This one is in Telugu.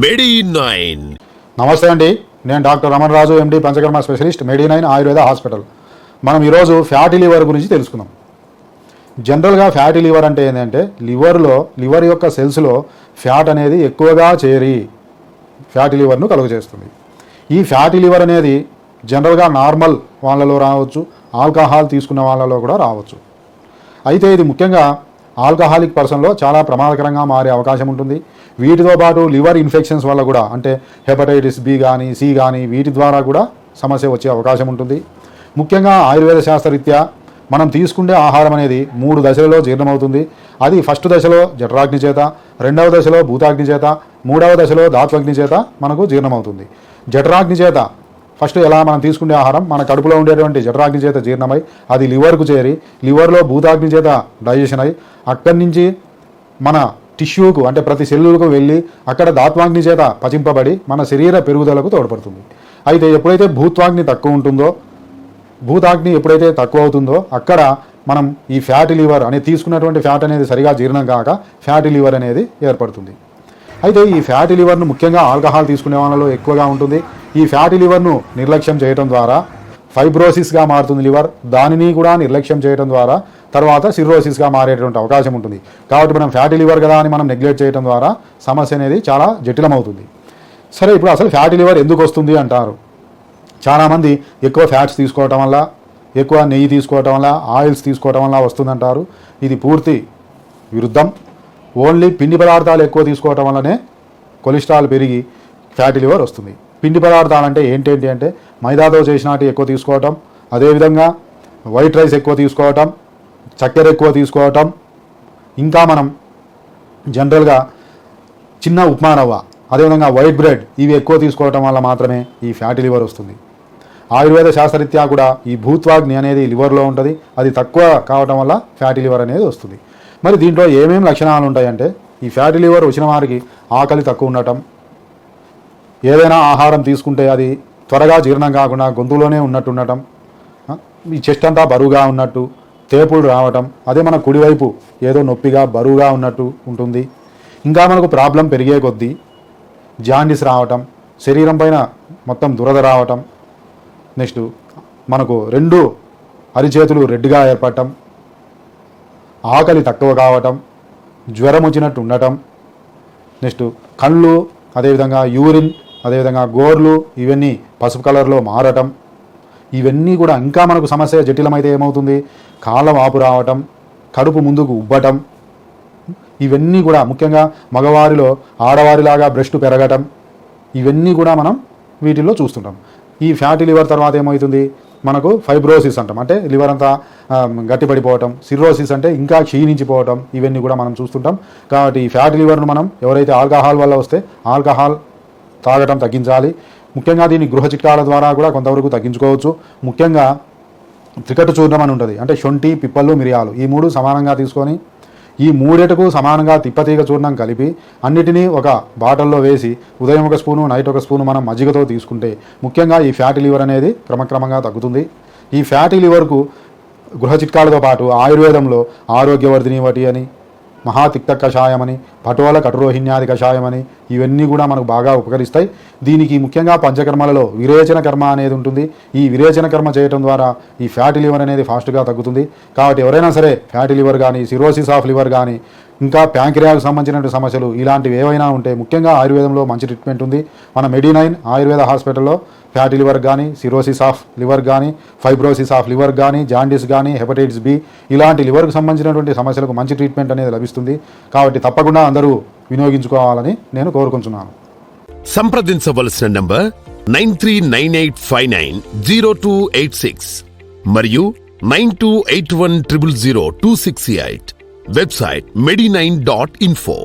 మెడి నైన్ నమస్తే అండి. నేను doctor Ramana Raju MD panchakarma specialist Medinine Ayurveda hospital. మనం ఈరోజు ఫ్యాటీ లివర్ గురించి తెలుసుకుందాం జనరల్గా ఫ్యాటీ లివర్ అంటే ఏంటంటే లివర్లో లివర్ యొక్క సెల్స్లో ఫ్యాట్ అనేది ఎక్కువగా చేరి ఫ్యాటీ లివర్ను కలుగజేస్తుంది ఈ ఫ్యాటీ లివర్ అనేది జనరల్గా నార్మల్ వాళ్ళలో రావచ్చు ఆల్కహాల్ తీసుకున్న వాళ్ళలో కూడా రావచ్చు. అయితే ఇది ముఖ్యంగా ఆల్కహాలిక్ పర్సన్లో చాలా ప్రమాదకరంగా మారే అవకాశం ఉంటుంది. వీటితో పాటు లివర్ ఇన్ఫెక్షన్స్ వల్ల కూడా అంటే హెపటైటిస్ బి కానీ సి కానీ వీటి ద్వారా కూడా సమస్య వచ్చే అవకాశం ఉంటుంది. ముఖ్యంగా ఆయుర్వేద శాస్త్రరీత్యా మనం తీసుకునే ఆహారం అనేది మూడు దశలలో జీర్ణమవుతుంది. అది ఫస్ట్ దశలో జఠరాగ్ని చేత రెండవ దశలో భూతాగ్ని చేత మూడవ దశలో ధాత్వాగ్ని చేత మనకు జీర్ణమవుతుంది. జఠరాగ్ని చేత ఫస్ట్ ఎలా మనం తీసుకునే ఆహారం? మన కడుపులో ఉండేటువంటి జఠరాగ్ని చేత జీర్ణమై అది లివర్కు చేరి లివర్లో భూతాగ్ని చేత డైజెషన్ అయి అక్కడి నుంచి మన టిష్యూకు అంటే ప్రతి సెల్లులకు వెళ్ళి అక్కడ దాత్వాగ్ని చేత పచింపబడి మన శరీర పెరుగుదలకు తోడ్పడుతుంది. అయితే ఎప్పుడైతే భూత్వాగ్ని తక్కువ ఉంటుందో భూతాగ్ని ఎప్పుడైతే తక్కువ అవుతుందో అక్కడ మనం ఈ ఫ్యాటీ లివర్ అనేది తీసుకున్నటువంటి ఫ్యాట్ అనేది సరిగా జీర్ణం కాక ఫ్యాటీ లివర్ అనేది ఏర్పడుతుంది. అయితే ఈ ఫ్యాటీ లివర్ను ముఖ్యంగా ఆల్కహాల్ తీసుకునే వాళ్ళలో ఎక్కువగా ఉంటుంది. ఈ ఫ్యాటీ లివర్ను నిర్లక్ష్యం చేయడం ద్వారా ఫైబ్రోసిస్గా మారుతుంది లివర్ దానిని కూడా నిర్లక్ష్యం చేయడం ద్వారా తర్వాత సిర్రోసిస్గా మారేటువంటి అవకాశం ఉంటుంది. కాబట్టి మనం ఫ్యాటీ లివర్ కదా అని మనం నెగ్లెక్ట్ చేయడం ద్వారా సమస్య అనేది చాలా జటిలమవుతుంది. సరే ఇప్పుడు అసలు ఫ్యాటీ లివర్ ఎందుకు వస్తుంది అంటారు? చాలామంది ఎక్కువ ఫ్యాట్స్ తీసుకోవటం వల్ల ఎక్కువ నెయ్యి తీసుకోవటం వల్ల ఆయిల్స్ తీసుకోవటం వల్ల వస్తుందంటారు. ఇది పూర్తి విరుద్ధం. ఓన్లీ పిండి పదార్థాలు ఎక్కువ తీసుకోవటం వల్లనే కొలెస్ట్రాల్ పెరిగి ఫ్యాటీ లివర్ వస్తుంది. పిండి పదార్థాలు అంటే ఏంటేంటి అంటే మైదాతో చేసినట్టు ఎక్కువ తీసుకోవటం అదేవిధంగా వైట్ రైస్ ఎక్కువ తీసుకోవటం చక్కెర ఎక్కువ తీసుకోవటం. ఇంకా మనం జనరల్గా చిన్న ఉప్మా రవ్వ అదేవిధంగా వైట్ బ్రెడ్ ఇవి ఎక్కువ తీసుకోవటం వల్ల మాత్రమే ఈ ఫ్యాటీ లివర్ వస్తుంది. ఆయుర్వేద శాస్త్రరీత్యా కూడా ఈ భూత్వాగ్ని అనేది లివర్లో ఉంటుంది అది తక్కువ కావటం వల్ల ఫ్యాటీ లివర్ అనేది వస్తుంది. మరి దీంట్లో ఏమేమి లక్షణాలు ఉంటాయంటే ఈ ఫ్యాటీ లివర్ వచ్చిన వారికి ఆకలి తక్కువ ఉండటం ఏదైనా ఆహారం తీసుకుంటే అది త్వరగా జీర్ణం కాకుండా గొంతులోనే ఉన్నట్టు ఉండటం ఈ చెస్ట్ అంతా బరువుగా ఉన్నట్టు తేపుడు రావటం అదే మన కుడివైపు ఏదో నొప్పిగా బరువుగా ఉన్నట్టు ఉంటుంది. ఇంకా మనకు ప్రాబ్లం పెరిగే కొద్దీ జాండిస్ రావటం శరీరం పైన మొత్తం దురద రావటం నెక్స్ట్ మనకు రెండు అరిచేతులు రెడ్గా ఏర్పడటం ఆకలి తక్కువ కావటం జ్వరం వచ్చినట్టు ఉండటం నెక్స్ట్ కళ్ళు అదేవిధంగా యూరిన్ అదేవిధంగా గోర్లు ఇవన్నీ పసుపు కలర్లో మారటం. ఇవన్నీ కూడా ఇంకా మనకు సమస్య జటిలమైతే ఏమవుతుంది? కాళ్ళ వాపు రావటం కడుపు ముందుకు ఉబ్బటం. ఇవన్నీ కూడా ముఖ్యంగా మగవారిలో ఆడవారిలాగా బ్రెస్ట్ పెరగటం. ఇవన్నీ కూడా మనం వీటిల్లో చూస్తుంటాం. ఈ ఫ్యాటీ లివర్ తర్వాత ఏమవుతుంది? మనకు ఫైబ్రోసిస్ అంటాం. అంటే లివర్ అంతా గట్టిపడిపోవటం. సిర్రోసిస్ అంటే ఇంకా క్షీణించిపోవటం. ఇవన్నీ కూడా మనం చూస్తుంటాం. కాబట్టి ఈ ఫ్యాటీ లివర్ను మనం ఎవరైతే ఆల్కహాల్ వల్ల వస్తే ఆల్కహాల్ తాగటం తగ్గించాలి. ముఖ్యంగా దీన్ని గృహ చిట్కాల ద్వారా కూడా కొంతవరకు తగ్గించుకోవచ్చు. ముఖ్యంగా త్రికట్టు చూర్ణం అని ఉంటుంది. అంటే శొంఠి పిప్పలు మిరియాలు ఈ మూడు సమానంగా తీసుకొని ఈ మూడేటకు సమానంగా తిప్పతీగ చూర్ణం కలిపి అన్నిటినీ ఒక బాటల్లో వేసి ఉదయం ఒక స్పూను నైట్ ఒక స్పూను మనం మజ్జిగతో తీసుకుంటే ముఖ్యంగా ఈ ఫ్యాటీ లివర్ అనేది క్రమక్రమంగా తగ్గుతుంది. ఈ ఫ్యాటీ లివర్కు గృహ చిట్కాలతో పాటు ఆయుర్వేదంలో ఆరోగ్యవర్ధిని వటి అని మహాతిక్త కషాయమని పటోల కటురోహిణ్యాది కషాయమని ఇవన్నీ కూడా మనకు బాగా ఉపకరిస్తాయి. దీనికి ముఖ్యంగా పంచకర్మలలో విరేచన కర్మ అనేది ఉంటుంది. ఈ విరేచన కర్మ చేయటం ద్వారా ఈ ఫ్యాటీ లివర్ అనేది ఫాస్ట్గా తగ్గుతుంది. కాబట్టి ఎవరైనా సరే ఫ్యాటీ లివర్ కానీ సిరోసిస్ ఆఫ్ లివర్ కానీ ఇంకా ప్యాంక్రియాకు సంబంధించినటువంటి సమస్యలు ఇలాంటివి ఏవైనా ఉంటే ముఖ్యంగా ఆయుర్వేదంలో మంచి ట్రీట్మెంట్ ఉంది. మన మెడినైన్ ఆయుర్వేద హాస్పిటల్లో ఫ్యాటీ లివర్ కానీ సిరోసిస్ ఆఫ్ లివర్ కానీ ఫైబ్రోసిస్ ఆఫ్ లివర్ కానీ జాండిస్ కానీ హెపటైటిస్ బి ఇలాంటి లివర్కు సంబంధించినటువంటి సమస్యలకు మంచి ట్రీట్మెంట్ అనేది లభిస్తుంది. కాబట్టి తప్పకుండా అందరూ వినియోగించుకోవాలని నేను కోరుకుంటున్నాను. సంప్రదించవలసిన number nine three nine eight five nine zero two eight six మరియు nine two eight one triple zero two six eight. Website medi nine dot info.